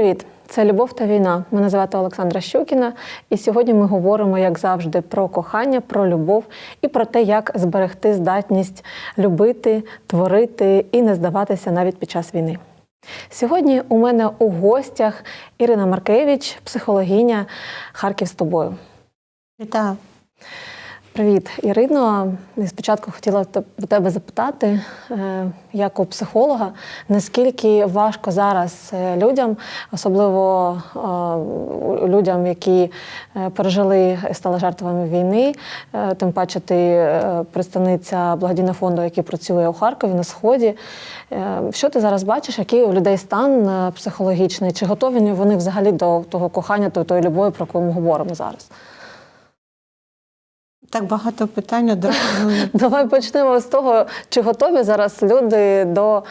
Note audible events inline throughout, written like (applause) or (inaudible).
Привіт! Це Любов та війна. Мене звати Олександра Щукіна, і сьогодні ми говоримо, як завжди, про кохання, про любов і про те, як зберегти здатність любити, творити і не здаватися навіть під час війни. Сьогодні у мене у гостях Ірина Маркевич, психологиня Харків з тобою. Вітаю. Привіт, Ірино. Спочатку хотіла у тебе запитати, е, як у психолога, наскільки важко зараз е, людям, особливо е, людям, які пережили і стали жертвами війни, тим паче ти представниця благодійного фонду, який працює у Харкові на сході. Що ти зараз бачиш, який у людей стан психологічний? Чи готові вони взагалі до того кохання, до тої любові, про яку ми говоримо зараз? Так багато питань одразу. (laughs) Давай почнемо з того, чи готові зараз люди до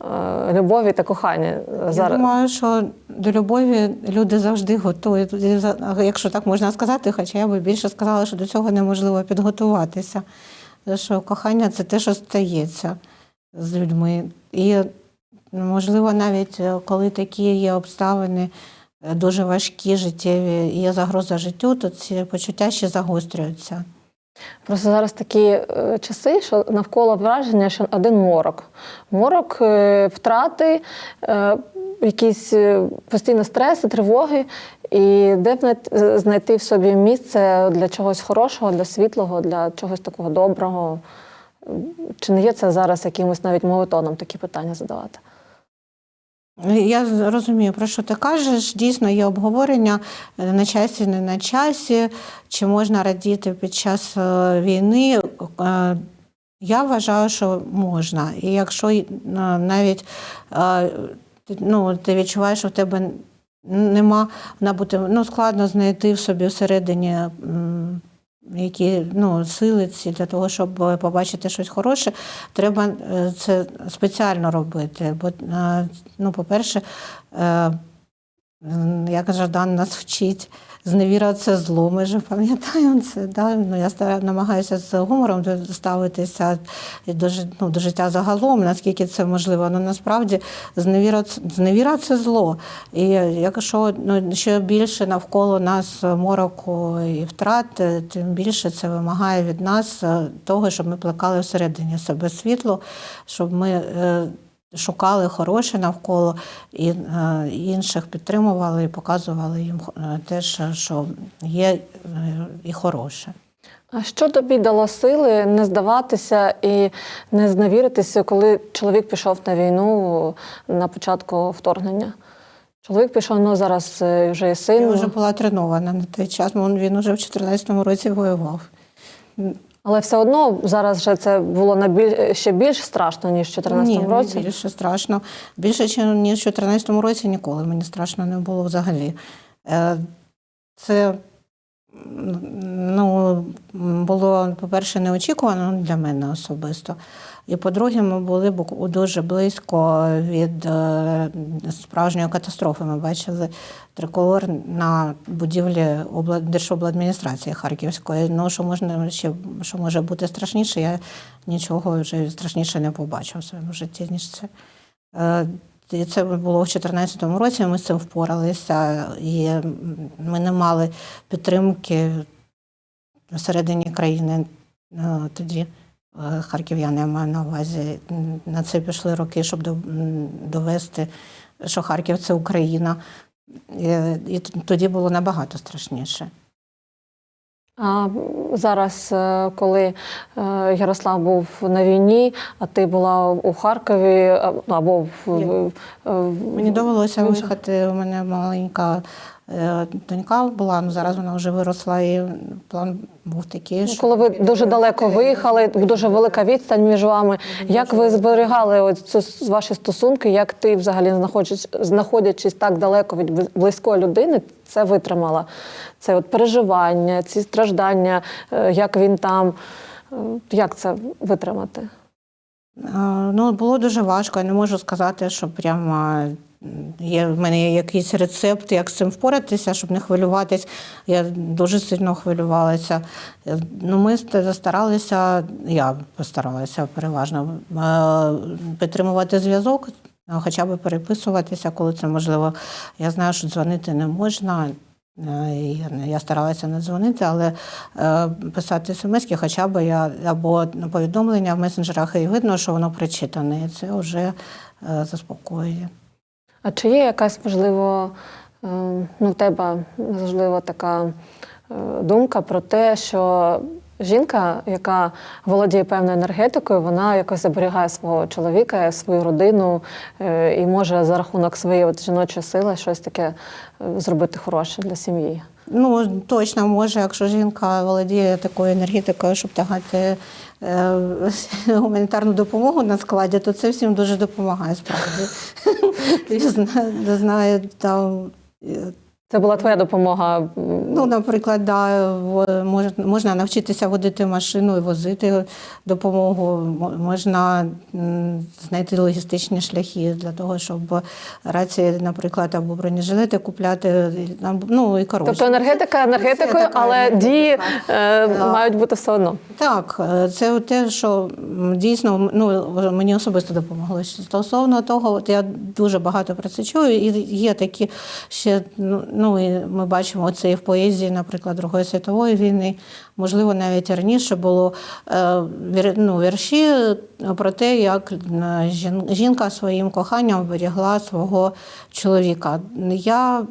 е, любові та кохання. Я Зараз думаю, що до любові люди завжди готові. І за- Якщо так можна сказати, хоча я би більше сказала, що до цього неможливо підготуватися. Що кохання це те, що стається з людьми. І можливо, навіть е, коли такі є обставини е, дуже важкі, життєві, є загроза життю, то ці почуття ще загострюються. Просто зараз такі е, часи, що навколо враження, що один морок. Морок е, втрати, е, якісь постійні стреси, тривоги. І де знайти- в собі місце для чогось хорошого, для світлого, для чогось такого доброго. Чи не є це зараз якимось навіть мовитоном такі питання задавати? Я розумію, про що ти кажеш. Дійсно, є обговорення е, на часі, не на часі, чи можна радіти під час е, війни. Е, Я вважаю, що можна. І якщо навіть ну, ти відчуваєш, що в тебе нема набути, ну, складно знайти в собі всередині. Які ну, силиці для того, щоб е, побачити щось хороше, треба е, це спеціально робити. Бо, е, ну, по-перше, як Жадан нас вчить, зневіра це зло. Ми ж пам'ятаємо це. Да? Ну, я намагаюся з гумором ставитися до, ну, до життя загалом, наскільки це можливо. Ну насправді зневіра, зневіра це зло. І якщо ну, що більше навколо нас мороку і втрат, е, тим більше це вимагає від нас е, того, щоб ми плекали всередині себе світло, щоб ми. Шукали хороше навколо і е, інших підтримували і показували їм е, теж, що є е, і хороше. А що тобі дало сили не здаватися і не зневіритися, коли чоловік пішов на війну на початку вторгнення? Чоловік пішов, ну зараз вже і син. Я вже була тренована на той час, він уже в 2014 році воював. Але все одно зараз вже це було на біль... ще більш страшно, ніж в 2014 році. Ні, більше страшно. Більше, ніж в 2014 році ніколи мені страшно не було взагалі. Е, Це ну, було, по-перше, неочікувано для мене особисто. І по-друге, ми були дуже близько від е, справжньої катастрофи. Ми бачили триколор на будівлі Держобладміністрації Харківської. Ну, що можна ще що може бути страшніше, я нічого вже страшніше не побачив в своєму житті, ніж це. Е, І це було в 2014 році. Ми з цим впоралися, і ми не мали підтримки всередині країни е, тоді. Е, Харків'яни я маю на увазі. На це пішли роки, щоб довести, що Харків це Україна. І, і тоді було набагато страшніше. А зараз, е, коли е, Ярослав був на війні, а ти була у Харкові або в, Мені довелося виїхати. У мене маленька е, донька була, ну зараз вона вже виросла, і план був такий. що- Коли ви дуже далеко виїхали, дуже велика відстань між вами. Як ви зберігали ось цю ваші стосунки? Як ти взагалі знаходячись, так далеко від близької людини, це витримала? Це от переживання, ці страждання, е, як він там, е, як це витримати? Ну, було дуже важко. Я не можу сказати, що прямо є, в мене є якийсь рецепт, як з цим впоратися, щоб не хвилюватись. Я дуже сильно хвилювалася. Ну, ми старалися, я постаралася переважно е, підтримувати зв'язок хоча б переписуватися, коли це можливо. Я знаю, що дзвонити не можна. е, Я, старалася не дзвонити, але е, писати смс хоча б я або повідомлення в месенджерах і видно, що воно прочитане, і це вже заспокоює. А чи є якась можливо, е, ну, в тебе можливо така е, думка про те, що жінка, яка володіє певною енергетикою, вона якось зберігає свого чоловіка, свою родину е, і може за рахунок своєї от жіночої сили щось таке зробити хороше для сім'ї? Ну, точно може, якщо жінка володіє такою енергетикою, щоб тягати е, (laughs) гуманітарну допомогу на складі, то це всім дуже допомагає справді. (laughs) Знаю, там, Це була твоя допомога. ну, наприклад, да, можна навчитися водити машину і возити допомогу, мо- можна знайти логістичні шляхи для того, щоб рації, наприклад, або бронежилети купляти, ну і коротше. Тобто енергетика енергетикою, така але дії е, Да. мають бути все одно. Так, е, це те, що дійсно ну, мені особисто допомогло. Стосовно того, от я дуже багато про це чую, і є такі ще, ну, ну і ми бачимо це і в поезії, наприклад, Другої світової війни. Можливо, навіть раніше було е, ну, вірші про те, як е, жінка своїм коханням берегла свого чоловіка. Я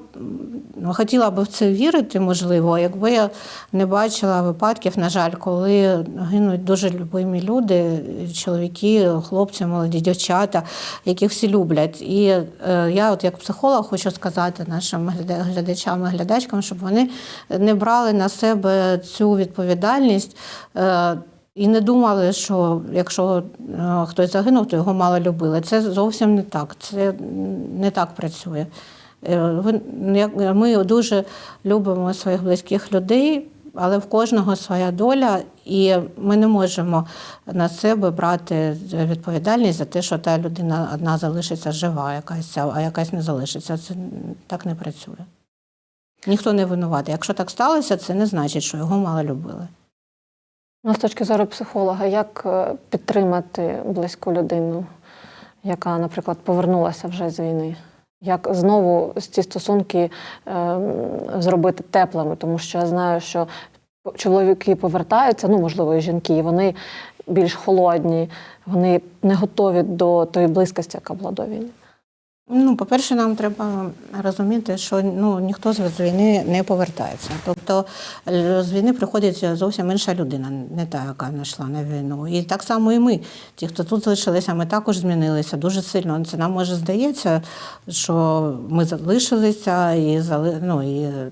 хотіла би в це вірити, можливо, якби я не бачила випадків, на жаль, коли гинуть дуже любимі люди, чоловіки, хлопці, молоді дівчата, яких всі люблять. І е, я, от як психолог, хочу сказати нашим гляда- глядачам і глядачкам, щоб вони не брали на себе цю відповідальність. Е, і не думали, що якщо е, хтось загинув, то його мало любили. Це зовсім не так. Це не так працює. Е, Ми дуже любимо своїх близьких людей, але в кожного своя доля, і ми не можемо на себе брати відповідальність за те, що та людина одна залишиться жива, якась, а якась не залишиться. Це так не працює. Ніхто не винуватий. Якщо так сталося, це не значить, що його мало любили. Ну, з точки зору психолога, як е, підтримати близьку людину, яка, наприклад, повернулася вже з війни? Як знову ці стосунки е, зробити теплими? Тому що я знаю, що чоловіки повертаються, ну можливо, і жінки, і вони більш холодні, вони не готові до тої близькості, яка була до війни. Ну, по-перше, нам треба розуміти, що ну ніхто з війни не повертається. Тобто з війни приходить зовсім інша людина, не та, яка йшла на війну. І так само і ми. Ті, хто тут залишилися, ми також змінилися дуже сильно. Це нам може здається, що ми залишилися і ну, і е,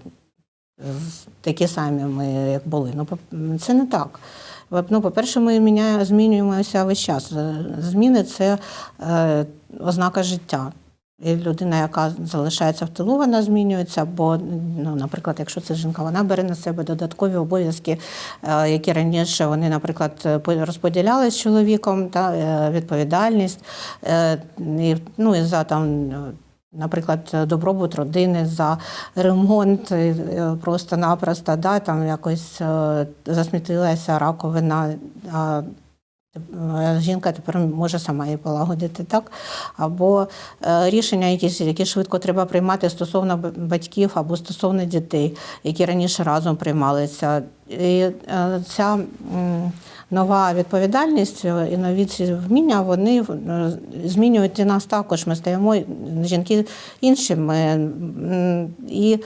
такі самі ми як були. Ну, це не так. Ну, по-перше, ми міняє, змінюємося весь час. Е, Зміни це е, ознака життя. І людина, яка залишається в тилу, вона змінюється. Бо, ну, наприклад, якщо це жінка, вона бере на себе додаткові обов'язки, е, які раніше вони, наприклад, по- розподіляли з чоловіком, та е, відповідальність, е, і, ну і за там. Наприклад, добробут родини за ремонт просто-напросто, да, там якось засмітилася раковина, жінка тепер може сама її полагодити так. Або е, рішення, якісь, які швидко треба приймати стосовно батьків або стосовно дітей, які раніше разом приймалися. І е, ця нова відповідальність е, і нові ці вміння, вони е, змінюють і нас також. Ми стаємо жінки іншими. І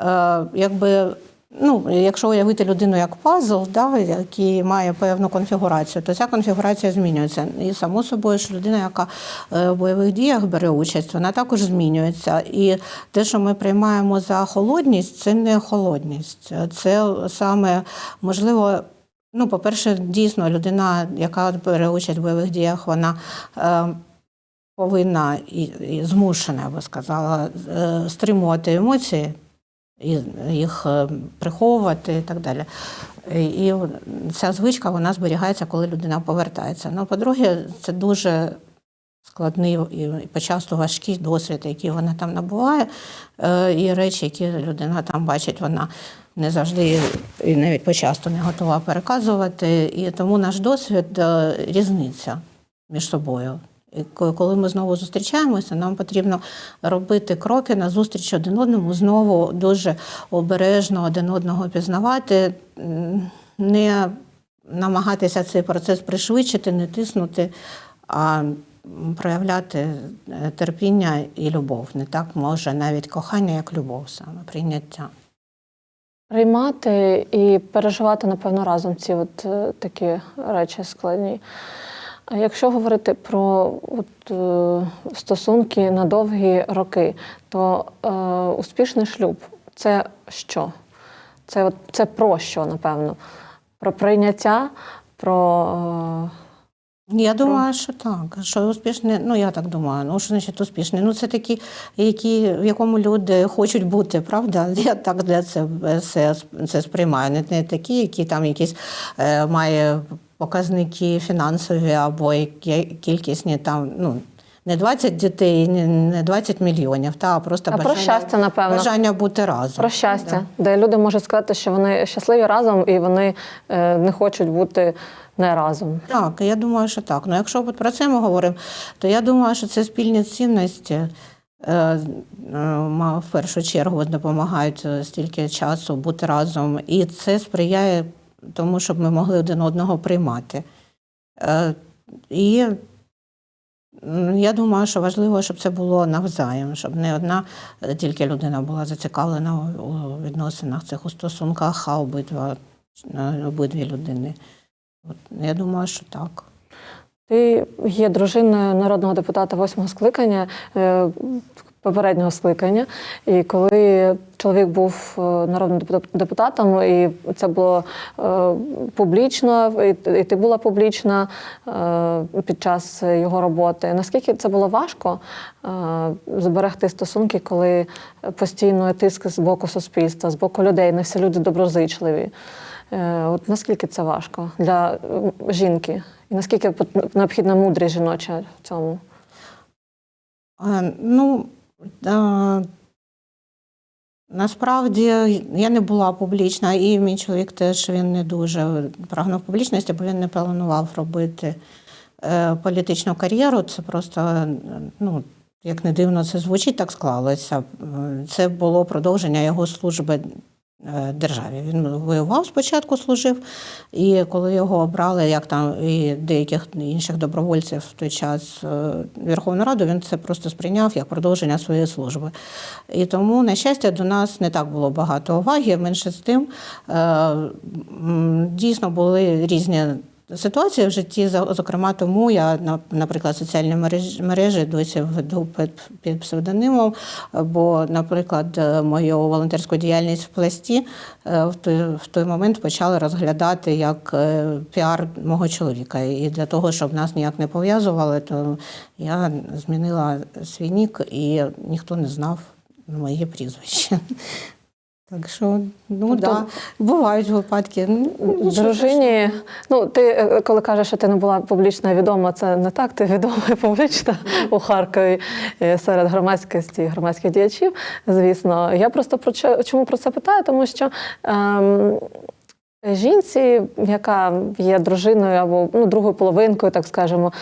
е, якби. Ну, якщо уявити людину як пазл, да, який має певну конфігурацію, то ця конфігурація змінюється. І само собою, що людина, яка е, в бойових діях бере участь, вона також змінюється. І те, що ми приймаємо за холодність, це не холодність. Це саме можливо. Ну, по-перше, дійсно, людина, яка бере участь в бойових діях, вона е, повинна і, і змушена, я би сказала, е, стримувати емоції їх е, приховувати і так далі. І ця звичка вона зберігається, коли людина повертається. Ну, по-друге, це дуже складний і почасто важкий досвід, який вона там набуває, Е, і речі, які людина там бачить, вона не завжди і навіть почасто не готова переказувати. І тому наш досвід е, різниця між собою. Коли ми знову зустрічаємося, нам потрібно робити кроки назустріч один одному, знову дуже обережно один одного пізнавати, не намагатися цей процес пришвидшити, не тиснути, а проявляти е, терпіння і любов. Не так може навіть кохання, як любов саме, прийняття. Приймати і переживати, напевно, разом ці от е, такі речі складні. А якщо говорити про от, е, стосунки на довгі роки, то е, успішний шлюб це що? Це, от, це про що, напевно? Про прийняття, про. Е, Я думаю, що так. Що успішне, ну я так думаю. Ну що значить успішний? Ну це такі, які, в якому люди хочуть бути, правда? (laughs) Я так для себе це, це сприймаю. Не, не такі, які там якісь е, має показники фінансові або кількісні там, ну. Не 20 дітей, не- не 20 мільйонів, та а просто А про бажання, щастя, напевно. бажання бути разом. Про щастя, де люди можуть сказати, що вони щасливі разом і вони е, не хочуть бути не разом. Так, я думаю, що так. Ну, якщо про це ми говоримо, то я думаю, що це спільні цінності. е, е, В першу чергу допомагають е, стільки часу бути разом, і це сприяє тому, щоб ми могли один одного приймати. Е, І я думаю, що важливо, щоб це було навзаєм, щоб не одна е, тільки людина була зацікавлена у відносинах цих у стосунках, а обидва, е, обидві людини. От, я думаю, що так. Ти є дружиною народного депутата восьмого скликання, попереднього скликання. І коли чоловік був е, народним депутатом, і це було е, публічно, і ти- була публічна е, під час його роботи. Наскільки це було важко зберегти стосунки, коли постійно тиск з боку суспільства, з боку людей, не всі люди доброзичливі. От наскільки це важко для жінки? І наскільки необхідна мудрість жіноча в цьому? Ну, насправді я не була публічна, і мій чоловік теж він не дуже прагнув публічності, бо він не планував робити е, політичну кар'єру. Це просто, ну, як не дивно, це звучить, так склалося. Е, Це було продовження його служби державі. Він воював спочатку, служив, і коли його обрали, як там і деяких інших добровольців в той час е, Верховну Раду, він це просто сприйняв як продовження своєї служби. І тому, на щастя, до нас не так було багато уваги. Менше з тим е, дійсно були різні. Ситуації в житті, зокрема, тому я, наприклад, соціальні мережі, мережі досі веду під, під псевдонимом, бо, наприклад, е, мою волонтерську діяльність в пласті е, в той, в той момент почали розглядати як е, піар мого чоловіка. І для того, щоб нас ніяк не пов'язували, то я змінила свій нік, і ніхто не знав моє прізвище. Так що, ну да, бувають випадки. Ну, Дружині, ну ти е, коли кажеш, що ти не була публічно відома, це не так. Ти відома і публічна у Харкові е, серед громадськості і громадських діячів. Звісно, я просто про чому про це питаю, тому що. Ем, Жінці, яка є дружиною або ну, другою половинкою, так скажемо, е,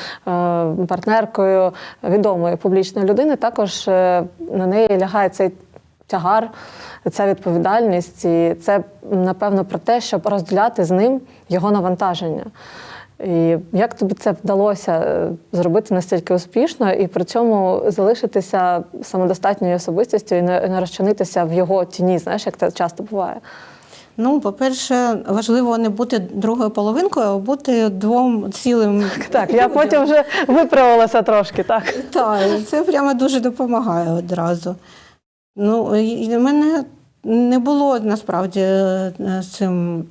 партнеркою відомої публічної людини, також на неї лягає цей тягар, ця відповідальність, і це напевно про те, щоб розділяти з ним його навантаження. І як тобі це вдалося е, зробити настільки успішно і при цьому залишитися самодостатньою особистістю і не, не розчинитися в його тіні, знаєш, як це часто буває? Ну, по-перше, важливо не бути другою половинкою, а бути двом цілим. Так, я потім вже виправилася трошки, так. Так, це прямо дуже допомагає одразу. Ну, і в мене не було насправді е, з цим.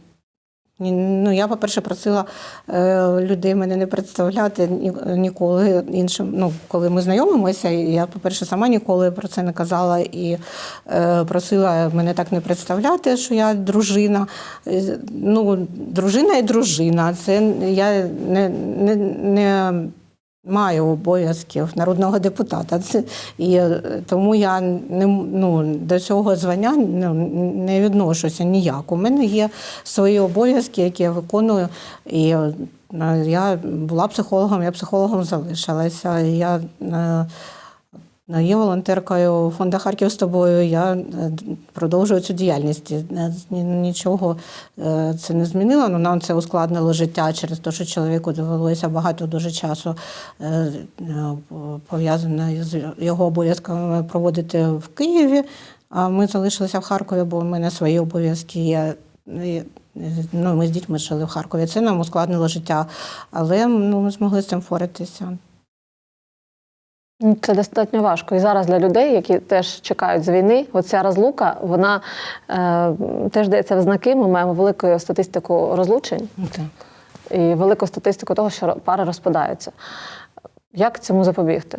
Ну, я, по-перше, просила е, людей мене не представляти ніколи іншим. Ну, коли ми знайомимося, я, по-перше, сама ніколи про це не казала і е, просила мене так не представляти, що я дружина. Е, Ну, дружина і дружина. Це я не, не, не маю обов'язків народного депутата. Це, і е, тому я не, ну, до цього звання не, не відношуся ніяк. У мене є свої обов'язки, які я виконую. І е, я була психологом, я психологом залишилася. Я е, Є волонтеркою фонду Харків з тобою. Я е, продовжую цю діяльність. Е, Нічого е, це не змінило. Ну, нам це ускладнило життя через те, що чоловіку довелося багато дуже часу пов'язане з його обов'язками проводити в Києві. А ми залишилися в Харкові, бо в мене свої обов'язки є. Ну, ми з дітьми жили в Харкові. Це нам ускладнило життя, але ну, ми змогли з цим впоратися. Ну, Це достатньо важко. І зараз для людей, які теж чекають з війни, оця розлука, вона е, теж дається в знаки. Ми маємо велику статистику розлучень Так. і велику статистику того, що пари розпадаються. Як цьому запобігти?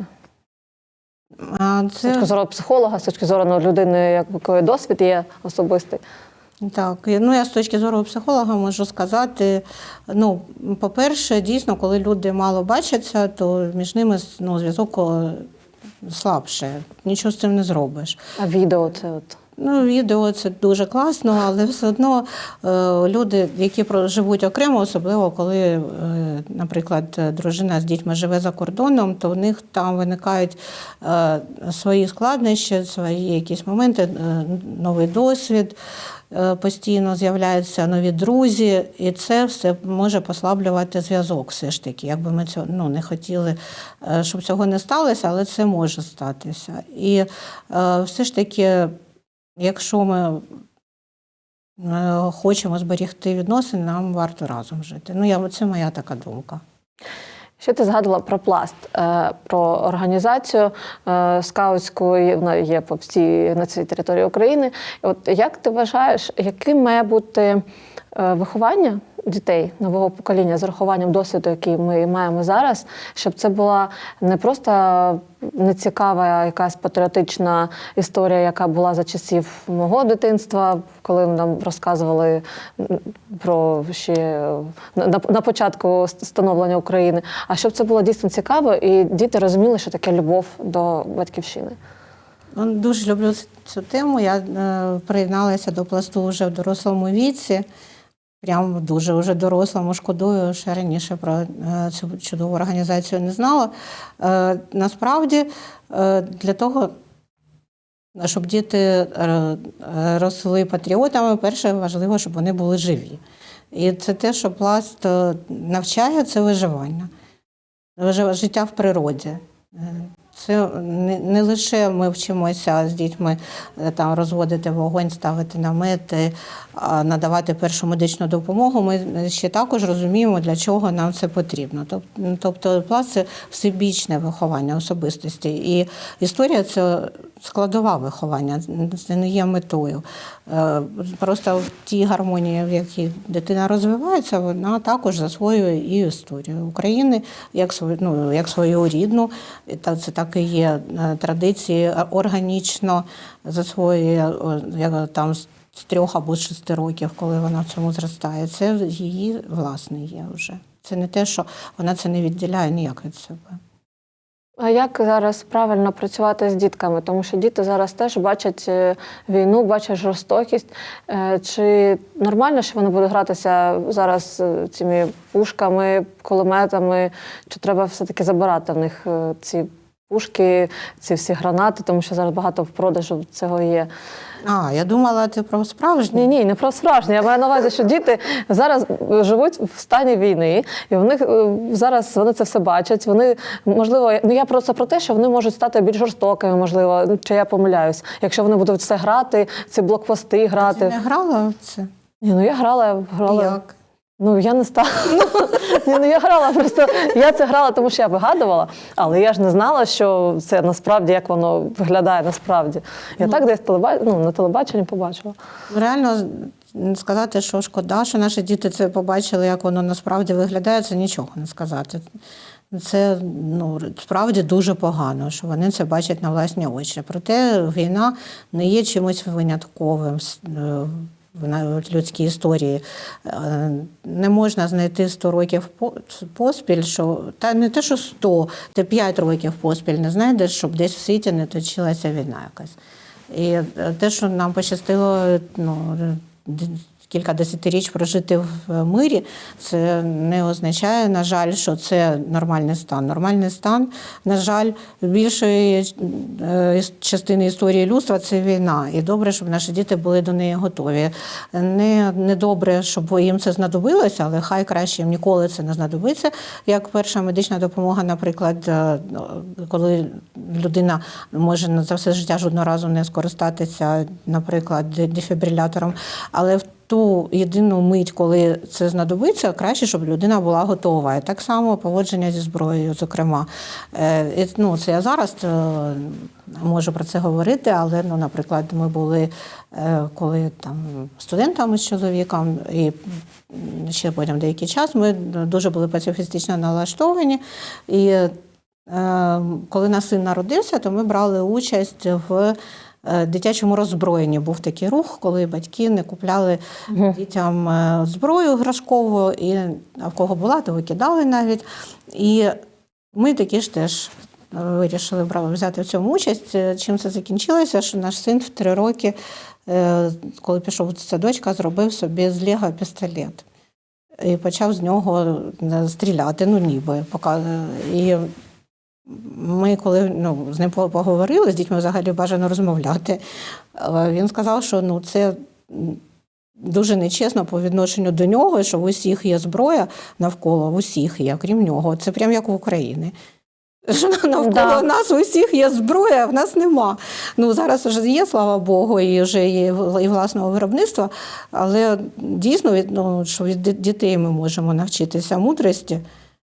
А З точки зору психолога, з точки зору ну, людини, якої досвід є особистий. Так, ну я з точки зору психолога можу сказати: ну, по-перше, дійсно, коли люди мало бачаться, то між ними ну, зв'язок слабше. Нічого з цим не зробиш. А відео це от. Ну, відео це дуже класно, але все одно е, люди, які живуть окремо, особливо коли, е, наприклад, дружина з дітьми живе за кордоном, то в них там виникають е, свої складнощі, свої якісь моменти, е, новий досвід. Е, Постійно з'являються нові друзі, і це все може послаблювати зв'язок. Все ж таки, якби ми цього ну, не хотіли, е, щоб цього не сталося, але це може статися. І е, все ж таки Якщо ми хочемо зберігти відносини, нам варто разом жити. Ну, я, це моя така думка. Ще ти згадувала про пласт, е, про організацію скаутської, скаутську, і вона є по всій на цій території України. От як ти вважаєш, яким має бути е, виховання дітей нового покоління з урахуванням досвіду, який ми маємо зараз, щоб це була не просто нецікава якась патріотична історія, яка була за часів мого дитинства, коли нам розказували про ще на, на- на початку становлення України, а щоб це було дійсно цікаво, і діти розуміли, що таке любов до батьківщини. Ну, Дуже люблю цю тему. Я е, приєдналася до пласту вже в дорослому віці. Прям дуже вже дорослому шкодую, що раніше про е, цю чудову організацію не знала. Е, Насправді, е, для того, щоб діти росли патріотами, перше важливо, щоб вони були живі. І це те, що пласт навчає, це виживання, Вижив- життя в природі. Е, Це не, лише ми вчимося з дітьми е, там розводити вогонь, ставити намети, надавати першу медичну допомогу. Ми ще також розуміємо, для чого нам це потрібно. Тобто, пласт це всебічне виховання особистості. І історія це складова виховання, це не є метою. Е, Просто в тій гармонії, в якій дитина розвивається, вона також засвоює і історію України як свою, ну, як свою рідну. Це так і є е, традиції е, органічно засвоює як там з трьох або з шести років, коли вона в цьому зростає. Це її власне є вже. Це не те, що вона це не відділяє ніяк від себе. А як зараз правильно працювати з дітками? Тому що діти зараз теж бачать е, війну, бачать жорстокість. Е, Чи нормально, що вони будуть гратися зараз е, цими пушками, кулеметами? Чи треба все-таки забирати в них е, ці пушки, ці всі гранати, тому що зараз багато в продажу цього є. А, я думала, ти про справжнє. Ні, ні, не про справжнє. Я маю на увазі, що діти зараз живуть в стані війни, і в них е, зараз вони це все бачать. Вони можливо, ну я просто про те, що вони можуть стати більш жорстокими, можливо, ну, чи я помиляюсь, якщо вони будуть все грати, ці блокпости Ти грати. не грала в це? Ні, ну я грала, грала. Як? Ну я не стала. Ні, ну я грала просто. Я це грала, тому що я вигадувала, але я ж не знала, що це насправді як воно виглядає насправді. Я так десь телеба... ну, на телебаченні побачила. Реально сказати, що шкода, що наші діти це побачили, як воно насправді виглядає, це нічого не сказати. Це ну, справді дуже погано, що вони це бачать на власні очі. Проте війна не є чимось винятковим. С- е, в людській історії. Е, Не можна знайти 100 років поспіль, що та не те, що 100, ти 5 років поспіль не знайдеш, щоб десь в світі не точилася війна якась. І е, те, що нам пощастило, ну, кілька десятиріч прожити в мирі, це не означає, на жаль, що це нормальний стан. Нормальний стан, на жаль, більшої е, частини історії людства це війна. І добре, щоб наші діти були до неї готові. Не, не добре, щоб їм це знадобилося, але хай краще їм ніколи це не знадобиться. Як перша медична допомога, наприклад, е, коли людина може за все життя жодного разу не скористатися, наприклад, дефібрилятором, але в ту єдину мить, коли це знадобиться, краще, щоб людина була готова. І так само поводження зі зброєю, зокрема. Е, і, ну, це я зараз е, можу про це говорити, але, ну, наприклад, ми були е, коли там студентами з чоловіком, і ще потім деякий час ми дуже були пацифістично налаштовані. І коли наш син народився, то ми брали участь в дитячому роззброєнні. Був такий рух, коли батьки не купляли дітям е, зброю грашкову, і а в кого була, то викидали навіть. І ми такі ж теж е, вирішили взяти в цьому участь. Е, Чим це закінчилося? Що наш син в три роки, е, коли пішов в садочка, зробив собі з Лего пістолет. І почав з нього е, стріляти, ну ніби. І ми, коли ну, з ним поговорили, з дітьми взагалі бажано розмовляти. Він сказав, що ну, це дуже нечесно по відношенню до нього, що в усіх є зброя навколо, в усіх є, крім нього. Це прямо як в Україні. Що навколо Да. нас у всіх є зброя, а в нас нема. Ну зараз вже є, слава Богу, і вже є і власного виробництва. Але дійсно від, ну, що від дітей ми можемо навчитися мудрості.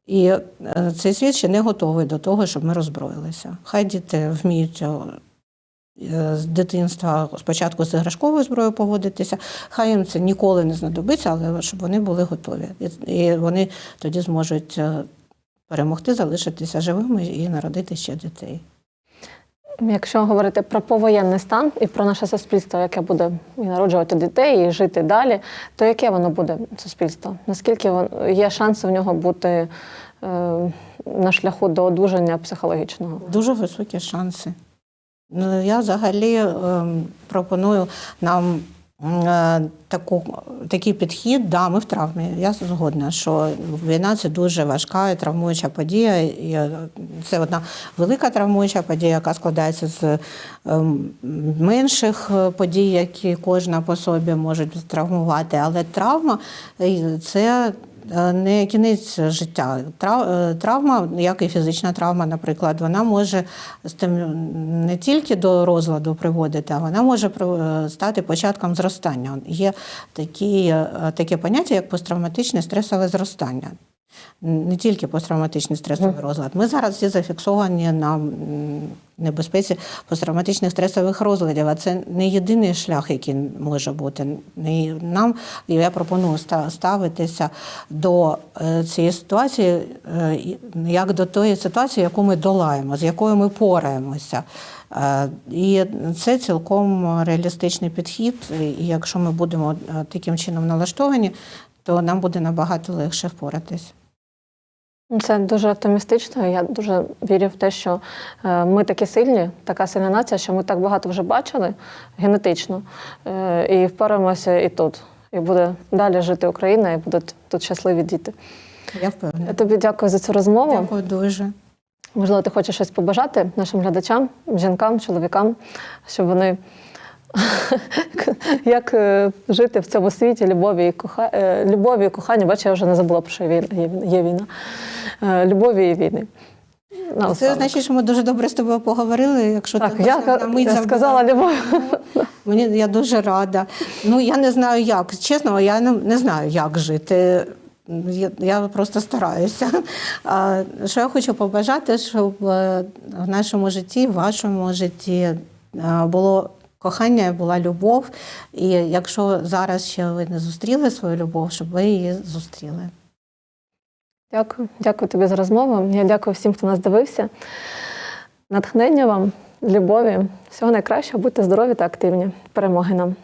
І е, цей світ ще не готовий до того, щоб ми роззброїлися. Хай діти вміють е, е, з дитинства спочатку з іграшковою зброєю поводитися, хай їм це ніколи не знадобиться, але щоб вони були готові. І, вони тоді зможуть перемогти, залишитися живими і народити ще дітей. Якщо говорити про повоєнний стан і про наше суспільство, яке буде і народжувати дітей і жити далі, то яке воно буде суспільство? Наскільки воно є шанси в нього бути е, на шляху до одужання психологічного? Дуже високі шанси. Ну, Я взагалі ем, пропоную нам таку, такий підхід, да, ми в травмі. Я згодна, що війна це дуже важка і травмуюча подія. І е, це одна велика травмуюча подія, яка складається з ем, менших е, подій, які кожна по собі може травмувати. Але травма е, це е, не кінець життя. Е, Травма, як і фізична травма, наприклад, вона може з тим не тільки до розладу приводити, а вона може е, стати початком зростання. Є такі, е, таке поняття, як посттравматичне стресове зростання. Не тільки посттравматичний стресовий розлад. Ми зараз всі зафіксовані на небезпеці посттравматичних стресових розладів, а це не єдиний шлях, який може бути. Нам я пропоную ставитися до е, цієї ситуації е, як до тої ситуації, яку ми долаємо, з якою ми пораємося. Е, І це цілком реалістичний підхід. І якщо ми будемо таким чином налаштовані, то нам буде набагато легше впоратись. Це дуже оптимістично. Я дуже вірю в те, що е, ми такі сильні, така сильна нація, що ми так багато вже бачили генетично, е, і впораємося і тут. І буде далі жити Україна, і будуть тут щасливі діти. Я впевнена. Я тобі дякую за цю розмову. Дякую дуже. Можливо, ти хочеш щось побажати нашим глядачам, жінкам, чоловікам, щоб вони (laughs) як е, жити в цьому світі любові і коха... е, любові і кохання. Бачу, я вже не забула про що є війна. Е, Любові і війни. Це Наостанок. значить, що ми дуже добре з тобою поговорили. Якщо Так, ти я, мить я сказала любов. Мені я дуже рада. Ну я не знаю як. Чесно, я не, не знаю, як жити. Я, я просто стараюся. А, що я хочу побажати, щоб в нашому житті, в вашому житті було кохання, була любов. І якщо зараз ще ви не зустріли свою любов, щоб ви її зустріли. Дякую, дякую тобі за розмову. Я дякую всім, хто нас дивився. Натхнення вам, любові, всього найкращого, будьте здорові та активні. Перемоги нам!